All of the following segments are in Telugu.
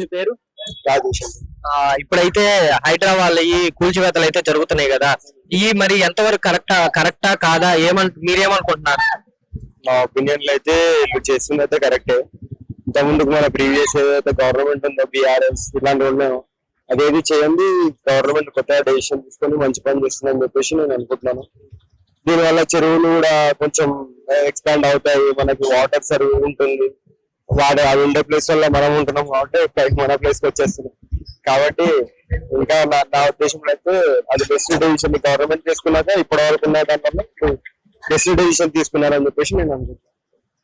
మీ పేరు? ఇప్పుడైతే హైదరాబాద్ ఈ కూల్చివేతలు అయితే జరుగుతున్నాయి కదా. ఈ మరి ఎంతవరకు కరెక్టా కరెక్టా కాదా? ఏమన్ మీరేమనుకుంటున్నారు? మా ఒపీనియన్లో అయితే ఇప్పుడు చేస్తుంది అయితే కరెక్టే. ఇంత ముందుకు మన ప్రీవియస్ ఏదైతే గవర్నమెంట్ ఉందో బీఆర్ఎస్ ఇలాంటి ఉన్నాయో అదేది చేయండి గవర్నమెంట్ కొత్తగా డెసిషన్ తీసుకొని మంచి పని చేస్తుందని చెప్పేసి నేను అనుకుంటున్నాను. దీనివల్ల చెరువులు కూడా కొంచెం ఎక్స్పాండ్ అవుతాయి మనకి వాటర్ సర్వ్ ఉంటుంది. వాడు అది ఉండే ప్లేస్ వల్ల మనం ఉంటున్నాం కాబట్టి పైకి మన ప్లేస్కి వచ్చేస్తున్నాం. కాబట్టి ఇంకా నా నా ఉద్దేశంలో అయితే అది బెస్ట్ డెసిషన్ గవర్నమెంట్ తీసుకున్నాక ఇప్పటి వరకు ఉన్న దాంట్లో బెస్ట్ డెసిషన్ తీసుకున్నారని చెప్పేసి నేను అనుకుంటున్నాను.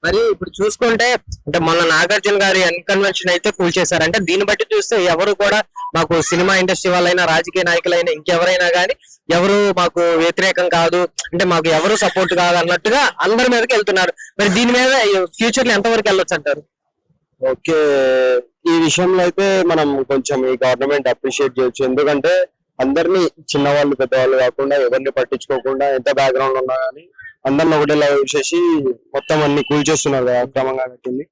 మరి ఇప్పుడు చూసుకుంటే అంటే మొన్న నాగార్జున గారి అన్కన్వెన్షన్ అయితే కూల్చేశారు అంటే దీన్ని బట్టి చూస్తే ఎవరు కూడా మాకు సినిమా ఇండస్ట్రీ వాళ్ళైనా రాజకీయ నాయకులైనా ఇంకెవరైనా కానీ ఎవరు మాకు వ్యతిరేకం కాదు అంటే మాకు ఎవరు సపోర్ట్ కాదు అన్నట్టుగా అందరి మీదకి వెళ్తున్నారు. మరి దీని మీద ఫ్యూచర్లో ఎంతవరకు వెళ్ళొచ్చు అంటారు? ఓకే. ఈ విషయంలో అయితే మనం కొంచెం ఈ గవర్నమెంట్ అప్రిషియేట్ చేయొచ్చు. ఎందుకంటే అందరినీ చిన్నవాళ్ళు పెద్దవాళ్ళు కాకుండా ఎవరిని పట్టించుకోకుండా ఎంత బ్యాక్గ్రౌండ్ ఉన్నా కానీ అందరిని ఒకటేలా చూసేసి మొత్తం అన్ని కూల్చేస్తున్నారు కదా అక్రమంగా కట్టింది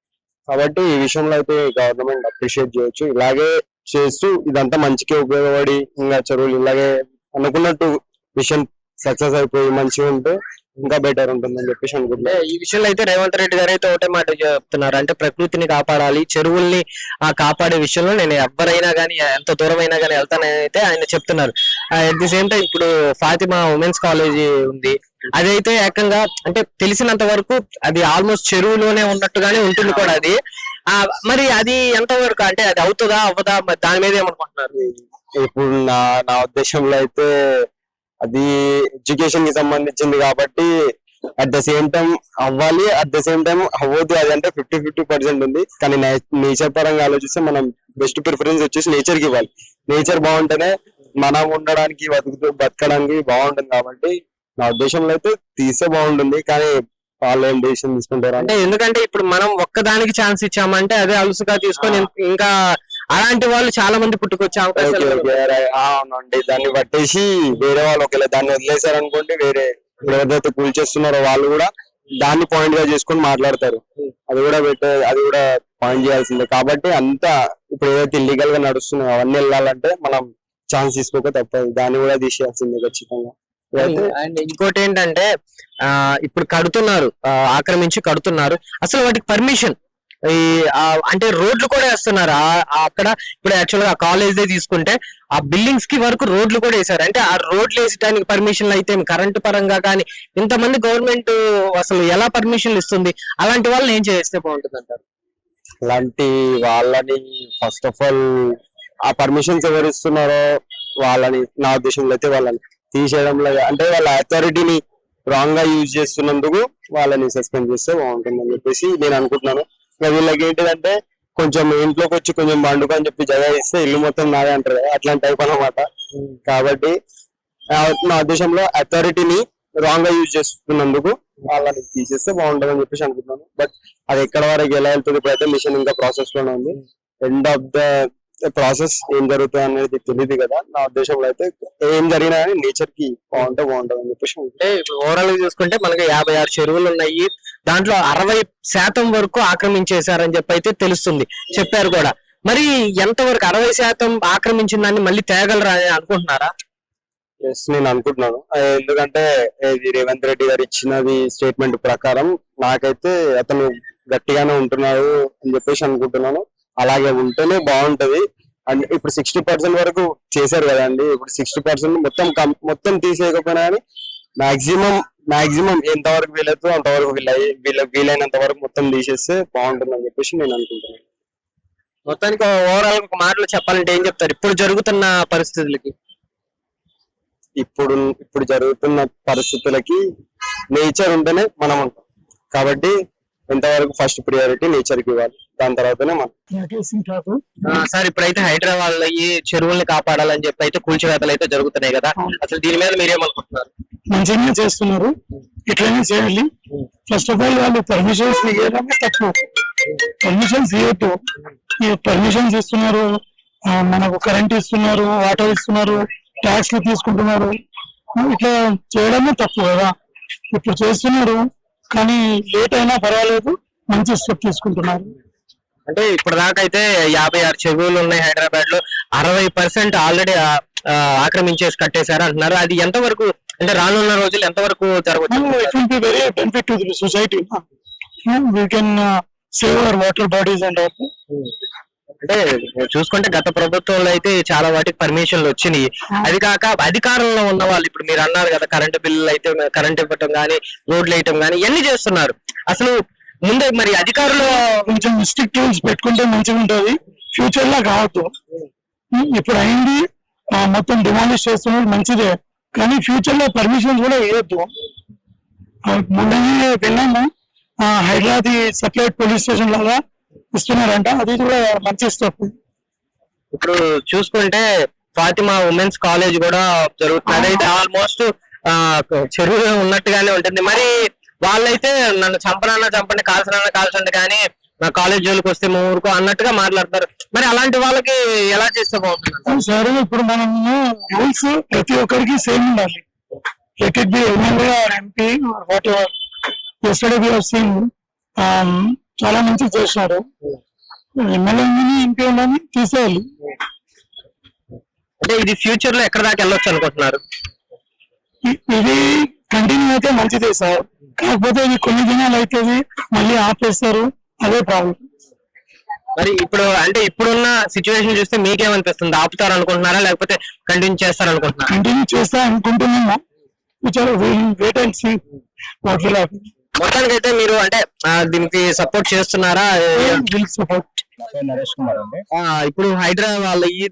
కాబట్టి ఈ విషయంలో అయితే గవర్నమెంట్ అప్రిషియేట్ చేయొచ్చు. ఇలాగే చేస్తూ ఇదంతా మంచికే ఉపయోగపడి ఇంకా చెరువులు ఇలాగే అనుకున్నట్టు విషయం సక్సెస్ అయిపోయి మంచిగా ఉంటే ఇంకా బెటర్ ఉంటుందని చెప్పేసి అంటే అనుకుంటున్నాను ఈ విషయంలో అయితే రేవంత్ రెడ్డి గారు అయితే ఒకటే మాట చెప్తున్నారు. అంటే ప్రకృతిని కాపాడాలి చెరువుల్ని ఆ కాపాడే విషయంలో నేను ఎవరైనా కానీ ఎంత దూరమైనా కానీ వెళ్తానని అయితే ఆయన చెప్తున్నారు. అట్ ది సేమ్ టైం ఇప్పుడు ఫాతిమా ఉమెన్స్ కాలేజ్ ఉంది. అదైతే ఏకంగా అంటే తెలిసినంత వరకు అది ఆల్మోస్ట్ చెరువులోనే ఉన్నట్టుగానే ఉంటుంది కూడా అది. ఆ మరి అది ఎంత వరకు అంటే అది అవుతుందా అవ్వదా దాని మీద ఏమనుకుంటున్నారు? ఇప్పుడు నా నా ఉద్దేశంలో అయితే అది ఎడ్యుకేషన్కి సంబంధించింది కాబట్టి అట్ ద సేమ్ టైం అవ్వాలి అట్ ద సేమ్ టైం అవ్వదు అది అంటే ఫిఫ్టీ ఫిఫ్టీ పర్సెంట్ ఉంది. కానీ నేచర్ పరంగా ఆలోచిస్తే మనం బెస్ట్ ప్రిఫరెన్స్ వచ్చేసి నేచర్కి ఇవ్వాలి. నేచర్ బాగుంటేనే మనం ఉండడానికి బతుకుతూ బతకడానికి బాగుంటుంది కాబట్టి నా ఉద్దేశంలో అయితే తీస్తే బాగుంటుంది. కానీ వాళ్ళు ఏం డెసిషన్ తీసుకుంటారు అంటే ఎందుకంటే ఇప్పుడు మనం ఒక్కదానికి ఛాన్స్ ఇచ్చామంటే అదే అలుసుగా తీసుకొని ఇంకా అలాంటి వాళ్ళు చాలా మంది పుట్టుకొచ్చే అవకాశాలు అవునండి దాన్ని పట్టేసి వేరే వాళ్ళు ఒకవేళ దాన్ని వదిలేశారు అనుకోండి వేరే ఎవరైతే కూల్ చేస్తున్నారో వాళ్ళు కూడా దాన్ని పాయింట్గా చేసుకొని మాట్లాడతారు. అది కూడా పెట్టే అది కూడా పాయింట్ చేయాల్సిందే. కాబట్టి అంతా ఇప్పుడు ఏదైతే ఇల్లీగల్గా నడుస్తుందో అవన్నీ వెళ్ళాలంటే మనం ఛాన్స్ తీసుకోక తప్పదు. దాన్ని కూడా తీసేయాల్సిందే ఖచ్చితంగా. అండ్ ఇంకోటి ఏంటంటే ఆ ఇప్పుడు కడుతున్నారు ఆక్రమించి కడుతున్నారు. అసలు వాటికి పర్మిషన్ ఈ అంటే రోడ్లు కూడా వేస్తున్నారు. అక్కడ ఇప్పుడు యాక్చువల్గా కాలేజ్ తీసుకుంటే ఆ బిల్డింగ్స్కి వరకు రోడ్లు కూడా వేసారు అంటే ఆ రోడ్లు వేసడానికి పర్మిషన్లు అయితే కరెంటు పరంగా కానీ ఇంతమంది గవర్నమెంట్ అసలు ఎలా పర్మిషన్లు ఇస్తుంది? అలాంటి వాళ్ళని ఏం చేస్తే బాగుంటుంది అంటారు అలాంటి వాళ్ళని ఫస్ట్ ఆఫ్ ఆల్ ఆ పర్మిషన్స్ ఎవరు ఇస్తున్నారో వాళ్ళని నా ఉద్దేశంలో అయితే వాళ్ళని తీసేయడంలో అంటే వాళ్ళ అథారిటీని రాంగ్గా యూజ్ చేస్తున్నందుకు వాళ్ళని సస్పెండ్ చేస్తే బాగుంటుందని చెప్పేసి నేను అనుకుంటున్నాను. వీళ్ళకి ఏంటిదంటే కొంచెం ఇంట్లోకి వచ్చి కొంచెం బండుకు అని చెప్పి జగ ఇస్తే ఇల్లు మొత్తం నాదే అంటారు అట్లాంటి టైప్ అన్నమాట. కాబట్టి నా ఉద్దేశంలో అథారిటీని రాంగ్గా యూజ్ చేస్తున్నందుకు వాళ్ళని తీసేస్తే బాగుంటుందని చెప్పేసి అనుకుంటున్నాను. బట్ అది ఎక్కడ వరకు ఎలా వెళ్తుంది ఇప్పుడైతే మిషన్ ఇంకా ప్రాసెస్లోనే ఉంది. ఎండ్ ఆఫ్ ద ప్రాసెస్ ఏం జరుగుతుంది అనేది తెలియదు కదా. నా ఉద్దేశంలో అయితే ఏం జరిగినా కానీ నేచర్కి బాగుంటే బాగుంటుంది అని చెప్పేసి అంటే ఓవరాల్గా చూసుకుంటే మనకి యాభై ఆరు చెరువులు ఉన్నాయి. దాంట్లో అరవై శాతం వరకు ఆక్రమించేశారని చెప్పి అయితే తెలుస్తుంది. చెప్పారు కూడా. మరి ఎంత వరకు అరవై శాతం ఆక్రమించిన దాన్ని మళ్ళీ తేగలరా అని అనుకుంటున్నారా? ఎస్ నేను అనుకుంటున్నాను. ఎందుకంటే ఇది రేవంత్ రెడ్డి గారు ఇచ్చినది స్టేట్మెంట్ ప్రకారం నాకైతే అతను గట్టిగానే ఉంటున్నాడు అని చెప్పేసి అనుకుంటున్నాను. అలాగే ఉంటేనే బాగుంటది. అండ్ ఇప్పుడు సిక్స్టీ పర్సెంట్ వరకు చేశారు కదండి. ఇప్పుడు సిక్స్టీ పర్సెంట్ మొత్తం మొత్తం తీసేయకపోయినా కానీ మాక్సిమం మాక్సిమం ఎంత వరకు వీలైతే అంతవరకు వీళ్ళ వీలైనంత వరకు మొత్తం తీసేస్తే బాగుంటుంది అని చెప్పేసి నేను అనుకుంటున్నాను. మొత్తానికి ఓవరాల్ ఒక మాటలో చెప్పాలంటే ఏం చెప్తారు? ఇప్పుడు జరుగుతున్న పరిస్థితులకి. ఇప్పుడు ఇప్పుడు జరుగుతున్న పరిస్థితులకి నేచర్ ఉంటేనే మనం ఉంటాం. కాబట్టి ఎంతవరకు ఫస్ట్ ప్రియారిటీ నేచర్కి ఇవ్వాలి. దాని తర్వాతనే మనం సార్ ఇప్పుడైతే హైదరాబాద్లో ఈ చెరువుల్ని కాపాడాలని చెప్పి అయితే కూల్చివేతలు అయితే జరుగుతున్నాయి కదా. అసలు దీని మీద మీరేమనుకుంటున్నారు? మంచిగానే చేస్తున్నారు. ఇట్లనే చేయాలి. ఫస్ట్ ఆఫ్ ఆల్ వాళ్ళు పర్మిషన్స్ ఇవ్వడమే తప్పు పర్మిషన్స్ ఇవ్వద్దు. ఈ పర్మిషన్స్ ఇస్తున్నారు. మనకు కరెంట్ ఇస్తున్నారు వాటర్ ఇస్తున్నారు ట్యాక్స్ తీసుకుంటున్నారు. ఇట్లా చేయడమే తప్పు కదా. ఇప్పుడు చేస్తున్నారు కానీ లేట్ అయినా పర్వాలేదు. మంచి స్టెప్ తీసుకుంటున్నారు. అంటే ఇప్పుడు దాకా అయితే యాభై ఆరు చెరువులు ఉన్నాయి హైదరాబాద్లో అరవై పర్సెంట్ ఆల్రెడీ ఆక్రమించేసి కట్టేశారు అంటున్నారు. అది ఎంతవరకు అంటే రానున్న రోజులు జరగవచ్చు our water bodies and all. అంటే చూసుకుంటే గత ప్రభుత్వంలో అయితే చాలా వాటికి పర్మిషన్లు వచ్చినాయి. అది కాక అధికారంలో ఉన్న వాళ్ళు ఇప్పుడు మీరు అన్నారు కదా కరెంటు బిల్లులు అయితే కరెంట్ ఇవ్వటం కానీ రోడ్లు వేయటం కానీ ఇవన్నీ చేస్తున్నారు. అసలు ముందే మరి అధికారులు కొంచెం స్ట్రిక్ట్ రూల్స్ పెట్టుకుంటే మంచిగా ఉంటుంది. ఫ్యూచర్లో కావద్దు. ఇప్పుడు అయింది. మొత్తం డిమాలిష్ చేస్తున్నారు మంచిదే. కానీ ఫ్యూచర్లో పర్మిషన్స్ కూడా ఇవ్వద్దు. విన్నాము. ఆ, హైదరాబాద్ సెపరేట్ పోలీస్ స్టేషన్ లాగా ఇస్తున్నారంట. అది కూడా మంచి స్టెప్ ఇప్పుడు చూసుకుంటే ఫాతిమా ఉమెన్స్ కాలేజ్ కూడా జరుగుతుంది. ఆల్మోస్ట్ చెరువు ఉన్నట్టుగానే ఉంటుంది. మరి వాళ్ళైతే నన్ను చంపనన్నా చంపండి కాల్చనన్నా కాల్చండి కానీ నా కాలేజ్ జోలికి వస్తే మా ఊరుకో అన్నట్టుగా మాట్లాడతారు. మరి అలాంటి వాళ్ళకి ఎలా చేస్తే బాగుంటుంది సరే ఇప్పుడు మనం రూల్స్ ప్రతి ఒక్కరికి సేమ్ ఉండాలి. Let it be MLA or MP or whatever yesterday be seen um, చాలా మంచి చేసినారు. ఎమ్మెల్యే ఎంపీ ఉందని తీసేయాలి. అంటే ఇది ఫ్యూచర్లో ఎక్కడ దాకా వెళ్ళొచ్చు అనుకుంటున్నారు? ఇది కంటిన్యూ అయితే మంచిదే సార్. కాకపోతే ఇది కొన్ని దినాలు అవుతుంది మళ్ళీ ఆపేస్తారు. అదే ప్రాబ్లం మరి ఇప్పుడు అంటే ఇప్పుడున్న సిచ్యువేషన్ చూస్తే మీకేమనిపిస్తుంది? ఆపుతారు అనుకుంటున్నారా లేకపోతే కంటిన్యూ చేస్తారు అనుకుంటున్నారా కంటిన్యూ చేస్తా అనుకుంటున్నాము. Wait and see what will మొత్తానికి అయితే మీరు అంటే దీనికి సపోర్ట్ చేస్తున్నారా? సపోర్ట్ నరేష్ కుమార్ అండి. ఆ, ఇప్పుడు హైదరాబాద్ వాళ్ళ ఈ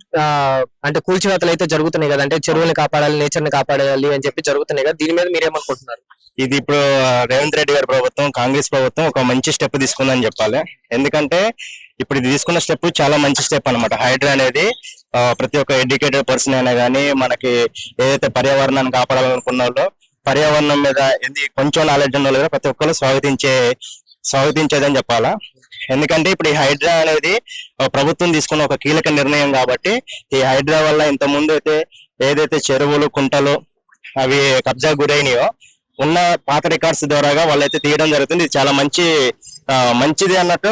అంటే కూల్చివేతలు అయితే జరుగుతున్నాయి కదా అంటే చెరువుని కాపాడాలి నేచర్ని కాపాడాలి అని చెప్పి జరుగుతున్నాయి కదా దీని మీద మీరేమనుకుంటున్నారు? ఇది ఇప్పుడు రేవంత్ రెడ్డి గారి ప్రభుత్వం కాంగ్రెస్ ప్రభుత్వం ఒక మంచి స్టెప్ తీసుకుందని చెప్పాలి. ఎందుకంటే ఇప్పుడు ఇది తీసుకున్న స్టెప్ చాలా మంచి స్టెప్ అన్నమాట. హైడ్రా అనేది ప్రతి ఒక్క ఎడ్యుకేటెడ్ పర్సన్ అయినా కానీ మనకి ఏదైతే పర్యావరణాన్ని కాపాడాలనుకున్న వాళ్ళు పర్యావరణం మీద కొంచెం నాలెడ్జ్ ఉన్న వాళ్ళు ప్రతి ఒక్కరు స్వాగతించే స్వాగతించేదని చెప్పాలా? ఎందుకంటే ఇప్పుడు ఈ హైడ్రా అనేది ప్రభుత్వం తీసుకున్న ఒక కీలక నిర్ణయం కాబట్టి ఈ హైడ్రా వల్ల ఇంత ముందు అయితే ఏదైతే చెరువులు కుంటలు అవి కబ్జా గురైనాయో ఉన్న పాత రికార్డ్స్ ద్వారాగా వాళ్ళైతే తీయడం జరుగుతుంది. ఇది చాలా మంచి ఆ, మంచిది అన్నట్టు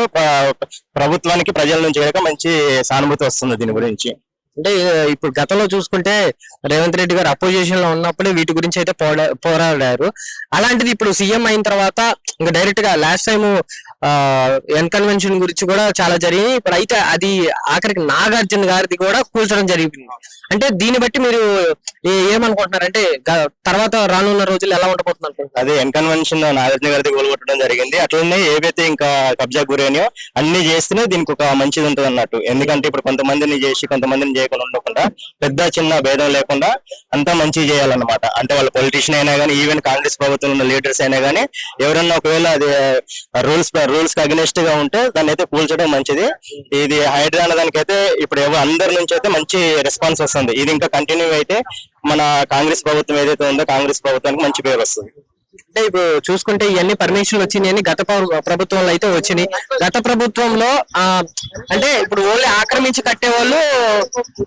ప్రభుత్వానికి ప్రజల నుంచి కనుక మంచి సానుభూతి వస్తుంది దీని గురించి. అంటే ఇప్పుడు గతంలో చూసుకుంటే రేవంత్ రెడ్డి గారు అపోజిషన్లో ఉన్నప్పుడే వీటి గురించి అయితే పోరా- పోరాడారు. అలాంటిది ఇప్పుడు సీఎం అయిన తర్వాత ఇంకా డైరెక్ట్గా లాస్ట్ టైం ఎన్ కన్వెన్షన్ గురించి కూడా చాలా జరిగింది ఇప్పుడు అయితే అది ఆఖరికి నాగార్జున గారిది కూడా కూల్చడం జరిగింది. అంటే దీన్ని బట్టి మీరు ఏమనుకుంటున్నారు అంటే తర్వాత రానున్న రోజులు ఎలా ఉండబోతుంది అనుకుంటున్నారు అదే ఎన్కన్వెన్షన్ నాగార్జున గారిది గోల్గొట్టడం జరిగింది. అట్లనే ఏవైతే ఇంకా కబ్జా గురైనాయో అన్ని చేస్తేనే దీనికి ఒక మంచిది ఉంటుంది అన్నట్టు ఎందుకంటే ఇప్పుడు కొంతమందిని చేసి కొంతమందిని చేయకుండా ఉండకుండా పెద్ద చిన్న భేదం లేకుండా అంతా మంచి చేయాలన్నమాట. అంటే వాళ్ళ పొలిటీషియన్ అయినా కానీ ఈవెన్ కాంగ్రెస్ ప్రభుత్వం ఉన్న లీడర్స్ అయినా కానీ ఎవరన్నా ఒకవేళ అది రూల్స్ రూల్స్కి అగ్నెస్ట్గా ఉంటే దాన్ని అయితే కూల్చడం మంచిది. ఇది హైడ్రా అన్న దానికైతే ఇప్పుడు ఎవరు అందరి నుంచి అయితే మంచి రెస్పాన్స్ వస్తుంది. ఇది ఇంకా కంటిన్యూ అయితే మన కాంగ్రెస్ ప్రభుత్వం ఏదైతే ఉందో కాంగ్రెస్ ప్రభుత్వానికి మంచి పేరు వస్తుంది. అంటే ఇప్పుడు చూసుకుంటే ఇవన్నీ పర్మిషన్లు వచ్చినాయని గత ప్రభుత్వంలో అయితే వచ్చినాయి. గత ప్రభుత్వంలో ఆ అంటే ఇప్పుడు ఓన్లీ ఆక్రమించి కట్టే వాళ్ళు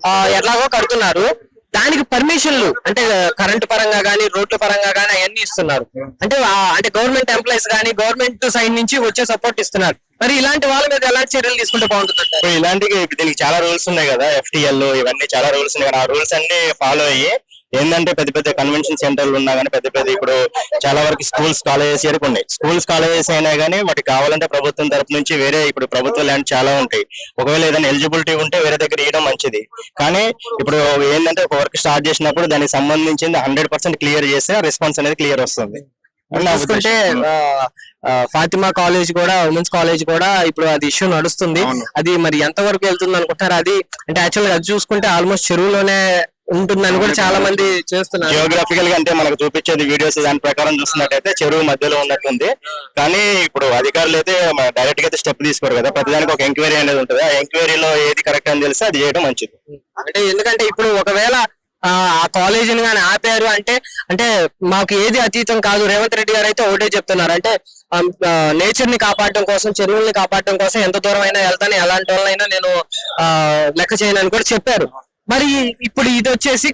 ఆ, కడుతున్నారు. దానికి పర్మిషన్లు అంటే కరెంట్ పరంగా గానీ రోడ్ల పరంగా గానీ అవన్నీ ఇస్తున్నారు. అంటే అంటే గవర్నమెంట్ ఎంప్లాయీస్ గానీ గవర్నమెంట్ సైడ్ నుంచి వచ్చే సపోర్ట్ ఇస్తున్నారు. మరి ఇలాంటి వాళ్ళ మీద ఎలాంటి చర్యలు తీసుకుంటే బాగుంటుంది ఇలాంటివి దీనికి చాలా రూల్స్ ఉన్నాయి కదా ఎఫ్టిఎల్ ఇవన్నీ చాలా రూల్స్ ఉన్నాయి కదా. ఆ రూల్స్ అన్ని ఫాలో అయ్యి ఏంటంటే పెద్ద పెద్ద కన్వెన్షన్ సెంటర్లు ఉన్నా కానీ పెద్ద పెద్ద ఇప్పుడు చాలా వరకు స్కూల్స్ కాలేజెస్ వరకు ఉన్నాయి. స్కూల్స్ కాలేజెస్ అయినా కానీ వాటికి కావాలంటే ప్రభుత్వం తరపు నుంచి వేరే ఇప్పుడు ప్రభుత్వ ల్యాండ్ చాలా ఉంటాయి. ఒకవేళ ఏదైనా ఎలిజిబిలిటీ ఉంటే వేరే దగ్గర ఇవ్వడం మంచిది. కానీ ఇప్పుడు ఏంటంటే ఒక వర్క్ స్టార్ట్ చేసినప్పుడు దానికి సంబంధించింది హండ్రెడ్ పర్సెంట్ క్లియర్ చేస్తే రెస్పాన్స్ అనేది క్లియర్ వస్తుంది. చూసుకుంటే ఫాతిమా కాలేజ్ కూడా ఉమెన్స్ కాలేజ్ కూడా ఇప్పుడు అది ఇష్యూ నడుస్తుంది. అది మరి ఎంత వరకు వెళ్తుంది అనుకుంటారు అది అంటే యాక్చువల్గా అది చూసుకుంటే ఆల్మోస్ట్ చెరువులోనే ఉంటుందని కూడా చాలా మంది చేస్తున్నారు. జియోగ్రఫికల్గా అంటే మనకు చూపించేది వీడియోస్ దాని ప్రకారం చూస్తున్నట్టయితే చెరువు మధ్యలో ఉన్నట్టుంది. కానీ ఇప్పుడు అధికారులు అయితే డైరెక్ట్గా అయితే స్టెప్ తీసుకోరు కదా. ప్రతిదానికి ఒక ఎంక్వైరీ అనేది ఉంటుంది. ఆ ఎంక్వైరీలో ఏది కరెక్ట్ అని తెలిస్తే అది చేయడం మంచిది. అంటే ఎందుకంటే ఇప్పుడు ఒకవేళ ఆ కాలేజీని కానీ ఆపారు అంటే అంటే మాకు ఏది అతీతం కాదు. రేవంత్ రెడ్డి గారు అయితే ఒకటే చెప్తున్నారు. అంటే నేచర్ని కాపాడటం కోసం చెరువుల్ని కాపాడటం కోసం ఎంత దూరం అయినా వెళ్తాను. ఎలాంటి వాళ్ళైనా నేను ఆ, లెక్క చేయను అని కూడా చెప్పారు. మరి ఇప్పుడు ఇది వచ్చేసి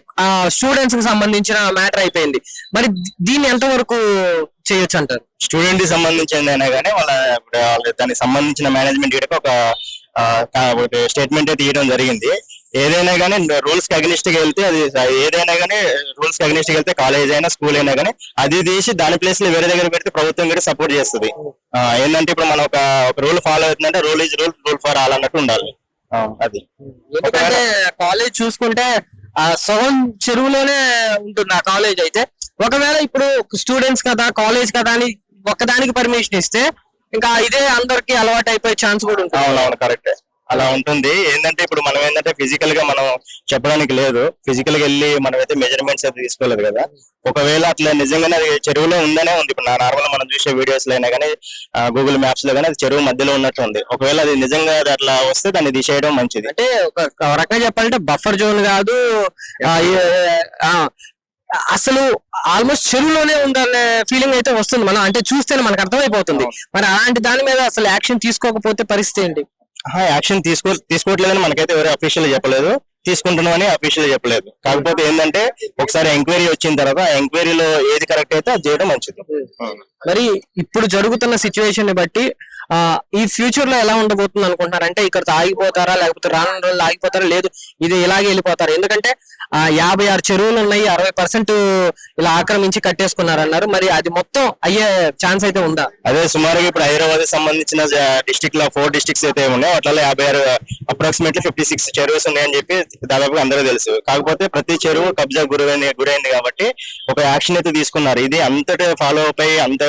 స్టూడెంట్స్కి సంబంధించిన మ్యాటర్ అయిపోయింది. మరి దీన్ని ఎంత వరకు చేయొచ్చు అంటారు స్టూడెంట్కి సంబంధించిందైనా కానీ వాళ్ళ దానికి సంబంధించిన మేనేజ్మెంట్ కూడా ఒక స్టేట్మెంట్ అయితే జరిగింది. ఏదైనా కానీ రూల్స్కి అగ్నిస్ట్గా వెళ్తే అది ఏదైనా కానీ రూల్స్కి అగ్నిస్ట్గా వెళ్తే కాలేజ్ అయినా స్కూల్ అయినా కానీ అది తీసి దాని ప్లేస్లో వేరే దగ్గర పెడితే ప్రభుత్వం కూడా సపోర్ట్ చేస్తుంది. ఏంటంటే ఇప్పుడు మనం ఒక రూల్ ఫాలో అవుతుందంటే rule is rule rule for all అన్నట్టు ఉండాలి. అది. ఎందుకంటే కాలేజ్ చూసుకుంటే ఆ సగం చెరువులోనే ఉంటుంది ఆ కాలేజ్ అయితే. ఒకవేళ ఇప్పుడు స్టూడెంట్స్ కదా కాలేజ్ కదా అని ఒక్కదానికి పర్మిషన్ ఇస్తే ఇంకా ఇదే అందరికి అలవాటు అయిపోయే ఛాన్స్ కూడా ఉంటుంది. అవునవును కరెక్ట్. అలా ఉంటుంది. ఏంటంటే ఇప్పుడు మనం ఏంటంటే ఫిజికల్గా మనం చెప్పడానికి లేదు. ఫిజికల్గా వెళ్ళి మనం అయితే మెజర్మెంట్స్ అయితే తీసుకోలేదు కదా. ఒకవేళ అట్లా నిజంగానే అది చెరువులో ఉందనే ఉంది. ఇప్పుడు నార్మల్ మనం చూసే వీడియోస్లో అయినా కానీ గూగుల్ మ్యాప్స్లో కానీ అది చెరువు మధ్యలో ఉన్నట్టు ఉంది. ఒకవేళ అది నిజంగా అది అట్లా వస్తే దాన్ని తీసేయడం మంచిది. అంటే ఒక రకంగా చెప్పాలంటే బఫర్ జోన్ కాదు. అసలు ఆల్మోస్ట్ చెరువులోనే ఉందనే ఫీలింగ్ అయితే వస్తుంది. మనం అంటే చూస్తేనే మనకు అర్థమైపోతుంది. మరి అలాంటి దాని మీద అసలు యాక్షన్ తీసుకోకపోతే పరిస్థితి ఏంటి? యాక్షన్ తీసుకో తీసుకోవట్లేదని మనకైతే ఎవరు అఫీషియల్ చెప్పలేదు. తీసుకుంటున్నామని అఫీషియల్ చెప్పలేదు. కాకపోతే ఏంటంటే ఒకసారి ఎంక్వైరీ వచ్చిన తర్వాత ఆ ఎంక్వైరీలో ఏది కరెక్ట్ అయితే అది చేయడం మంచిది. మరి ఇప్పుడు జరుగుతున్న సిచ్యువేషన్ని బట్టి ఈ ఫ్యూచర్లో ఎలా ఉండబోతుంది అనుకుంటున్నారు? అంటే ఇక్కడ ఆగిపోతారా? లేకపోతే రానున్న రోజులు ఆగిపోతారా? లేదు ఇది ఇలాగే వెళ్ళిపోతారు. ఎందుకంటే ఆ యాభై ఆరు చెరువులు ఉన్నాయి అరవై పర్సెంట్ ఇలా ఆక్రమించి కట్టేసుకున్నారు అన్నారు మరి అది మొత్తం అయ్యే ఛాన్స్ అయితే ఉందా? అదే సుమారుగా ఇప్పుడు హైదరాబాద్ సంబంధించిన డిస్టిక్లో ఫోర్ డిస్ట్రిక్ట్స్ అయితే ఉన్నాయి. అట్లా యాభై ఆరు అప్రాక్సిమేట్లీ ఫిఫ్టీ సిక్స్ చెరువుస్ ఉన్నాయని చెప్పి దాదాపుగా అందరూ తెలుసు. కాకపోతే ప్రతి చెరువు కబ్జా గురైంది గురైంది కాబట్టి ఒక యాక్షన్ అయితే తీసుకున్నారు. ఇది అంతటి ఫాలో అప్ అయ్యి అంత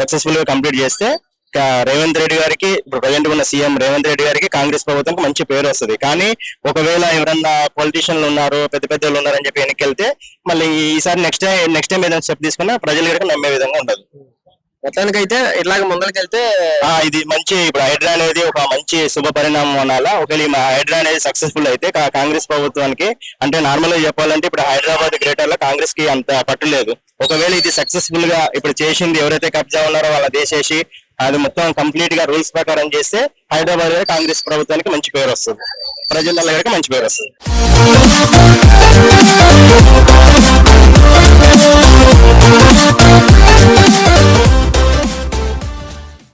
సక్సెస్ఫుల్గా కంప్లీట్ చేస్తే రేవంత్ రెడ్డి గారికి ఇప్పుడు ప్రజెంట్ ఉన్న సీఎం రేవంత్ రెడ్డి గారికి కాంగ్రెస్ ప్రభుత్వానికి మంచి పేరు వస్తుంది. కానీ ఒకవేళ ఎవరన్నా పొలిటీషియన్లు ఉన్నారు పెద్ద పెద్ద వాళ్ళు ఉన్నారని చెప్పి వెనక్కి మళ్ళీ ఈసారి నెక్స్ట్ టైం నెక్స్ట్ టైం ఏదైనా స్టెప్ తీసుకున్నా ప్రజలు కనుక నమ్మే విధంగా ఉండదు మొత్తానికైతే ఇట్లాగ ముందరికెళ్తే ఇది మంచి ఇప్పుడు హైడ్రా అనేది ఒక మంచి శుభ పరిణామం అనాలా? ఒకవేళ హైడ్రా అనేది సక్సెస్ఫుల్ అయితే కాంగ్రెస్ ప్రభుత్వానికి అంటే నార్మల్గా చెప్పాలంటే ఇప్పుడు హైదరాబాద్ గ్రేటర్లో కాంగ్రెస్కి అంత పట్టు లేదు. ఒకవేళ ఇది సక్సెస్ఫుల్గా ఇప్పుడు చేసింది ఎవరైతే కబ్జా ఉన్నారో వాళ్ళ దేశేసి అది మొత్తం కంప్లీట్గా రూల్స్ ప్రకారం చేస్తే హైదరాబాద్ కాంగ్రెస్ ప్రభుత్వానికి మంచి పేరు వస్తుంది. ప్రజల దగ్గరికి మంచి పేరు వస్తుంది.